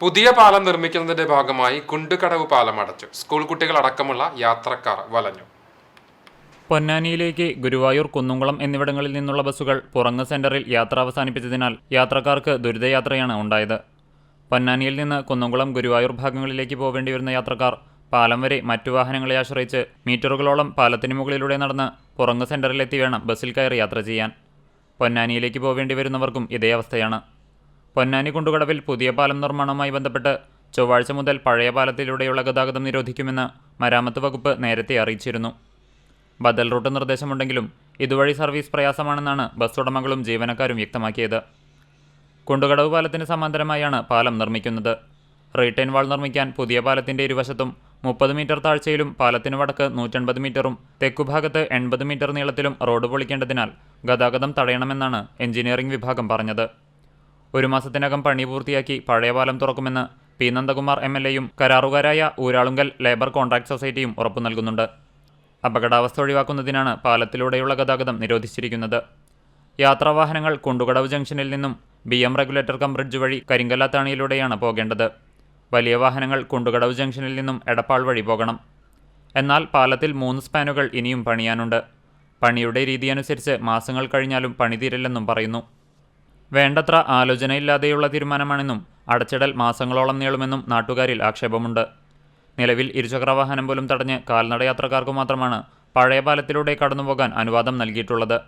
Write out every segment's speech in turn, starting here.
പുതിയ പാലം നിർമ്മിക്കുന്നതിന്റെ ഭാഗമായി കുണ്ടുകടവ് പാലം അടച്ചു. സ്കൂൾ കുട്ടികൾ അടക്കമുള്ള യാത്രക്കാർ വലഞ്ഞു. പൊന്നാനിയിലേക്ക് ഗുരുവായൂർ കുന്നുംകുളം എന്നിവിടങ്ങളിൽ നിന്നുള്ള ബസ്സുകൾ പുറങ്ങ് സെന്ററിൽ യാത്ര അവസാനിപ്പിച്ചതിനാൽ യാത്രക്കാർക്ക് ദുരിതയാത്രയാണ് ഉണ്ടായത്. പൊന്നാനിയിൽ നിന്ന് കുന്നുംകുളം ഗുരുവായൂർ ഭാഗങ്ങളിലേക്ക് പോവേണ്ടി വരുന്ന യാത്രക്കാർ പാലം വരെ മറ്റു വാഹനങ്ങളെ ആശ്രയിച്ച് മീറ്ററുകളോളം പാലത്തിന് മുകളിലൂടെ നടന്ന് പുറങ്ങ് സെന്ററിലെത്തി വേണം ബസ്സിൽ കയറി യാത്ര ചെയ്യാൻ. പൊന്നാനിയിലേക്ക് പോവേണ്ടി വരുന്നവർക്കും ഇതേ അവസ്ഥയാണ്. പൊന്നാനി കുണ്ടുകടവിൽ പുതിയ പാലം നിർമ്മാണവുമായി ബന്ധപ്പെട്ട് ചൊവ്വാഴ്ച മുതൽ പഴയ പാലത്തിലൂടെയുള്ള ഗതാഗതം നിരോധിക്കുമെന്ന് മരാമത്ത് വകുപ്പ് നേരത്തെ അറിയിച്ചിരുന്നു. ബദൽ റൂട്ട് നിർദ്ദേശമുണ്ടെങ്കിലും ഇതുവഴി സർവീസ് പ്രയാസമാണെന്നാണ് ബസ് ഉടമകളും ജീവനക്കാരും വ്യക്തമാക്കിയത്. കുണ്ടുകടവ് പാലത്തിന് സമാന്തരമായാണ് പാലം നിർമ്മിക്കുന്നത്. റീറ്റൈൻ വാൾ നിർമ്മിക്കാൻ പുതിയ പാലത്തിന്റെ ഇരുവശത്തും മുപ്പത് മീറ്റർ താഴ്ചയിലും പാലത്തിന് വടക്ക് നൂറ്റൻപത് മീറ്ററും തെക്കുഭാഗത്ത് എൺപത് മീറ്റർ നീളത്തിലും റോഡ് പൊളിക്കേണ്ടതിനാൽ ഗതാഗതം തടയണമെന്നാണ് എഞ്ചിനീയറിംഗ് വിഭാഗം പറഞ്ഞത്. ഒരു മാസത്തിനകം പണി പൂർത്തിയാക്കി പഴയ പാലം തുറക്കുമെന്ന് പി നന്ദകുമാർ എം എൽ എയും കരാറുകാരായ ഊരാളുങ്കൽ ലേബർ കോൺട്രാക്ട് സൊസൈറ്റിയും ഉറപ്പു നൽകുന്നുണ്ട്. അപകടാവസ്ഥ ഒഴിവാക്കുന്നതിനാണ് പാലത്തിലൂടെയുള്ള ഗതാഗതം നിരോധിച്ചിരിക്കുന്നത്. യാത്രാവാഹനങ്ങൾ കുണ്ടുകടവ് ജംഗ്ഷനിൽ നിന്നും B M regulator cum bridge വഴി കരിങ്കല്ലാത്താണിയിലൂടെയാണ് പോകേണ്ടത്. വലിയ വാഹനങ്ങൾ കുണ്ടുകടവ് ജംഗ്ഷനിൽ നിന്നും എടപ്പാൾ വഴി പോകണം. എന്നാൽ പാലത്തിൽ മൂന്ന് സ്പാനുകൾ ഇനിയും പണിയാനുണ്ട്. പണിയുടെ രീതിയനുസരിച്ച് മാസങ്ങൾ കഴിഞ്ഞാലും പണി തീരില്ലെന്നും പറയുന്നു. വേണ്ടത്ര ആലോചനയില്ലാതെയുള്ള തീരുമാനമാണെന്നും അടച്ചിടൽ മാസങ്ങളോളം നീളുമെന്നും നാട്ടുകാരിൽ ആക്ഷേപമുണ്ട്. നിലവിൽ ഇരുചക്രവാഹനം പോലും തടഞ്ഞ് കാൽനടയാത്രക്കാർക്ക് മാത്രമാണ് പഴയ പാലത്തിലൂടെ കടന്നുപോകാൻ അനുവാദം നൽകിയിട്ടുള്ളത്.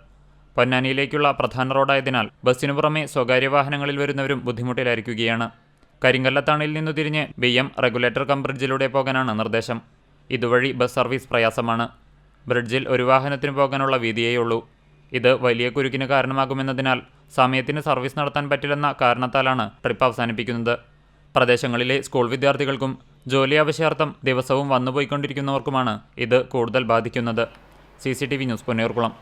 പൊന്നാനിയിലേക്കുള്ള പ്രധാന റോഡായതിനാൽ ബസ്സിനു പുറമെ സ്വകാര്യ വാഹനങ്ങളിൽ വരുന്നവരും ബുദ്ധിമുട്ടിലായിരിക്കുകയാണ്. കരിങ്കല്ലത്താണിൽ നിന്നു തിരിഞ്ഞ് ബി എം റെഗുലേറ്റർ കം ബ്രിഡ്ജിലൂടെ പോകാനാണ് നിർദ്ദേശം. ഇതുവഴി ബസ് സർവീസ് പ്രയാസമാണ്. ബ്രിഡ്ജിൽ ഒരു വാഹനത്തിന് പോകാനുള്ള വീതിയേയുള്ളൂ. ഇത് വലിയ കുരുക്കിന് കാരണമാകുമെന്നതിനാൽ സമയത്തിന് സർവീസ് നടത്താൻ പറ്റില്ലെന്ന കാരണത്താലാണ് ട്രിപ്പ് അവസാനിപ്പിക്കുന്നത്. പ്രദേശങ്ങളിലെ സ്കൂൾ വിദ്യാർത്ഥികൾക്കും ജോലി ആവശ്യാർത്ഥം ദിവസവും വന്നുപോയിക്കൊണ്ടിരിക്കുന്നവർക്കുമാണ് ഇത് കൂടുതൽ ബാധിക്കുന്നത്. C C T V news Ponniyurkulam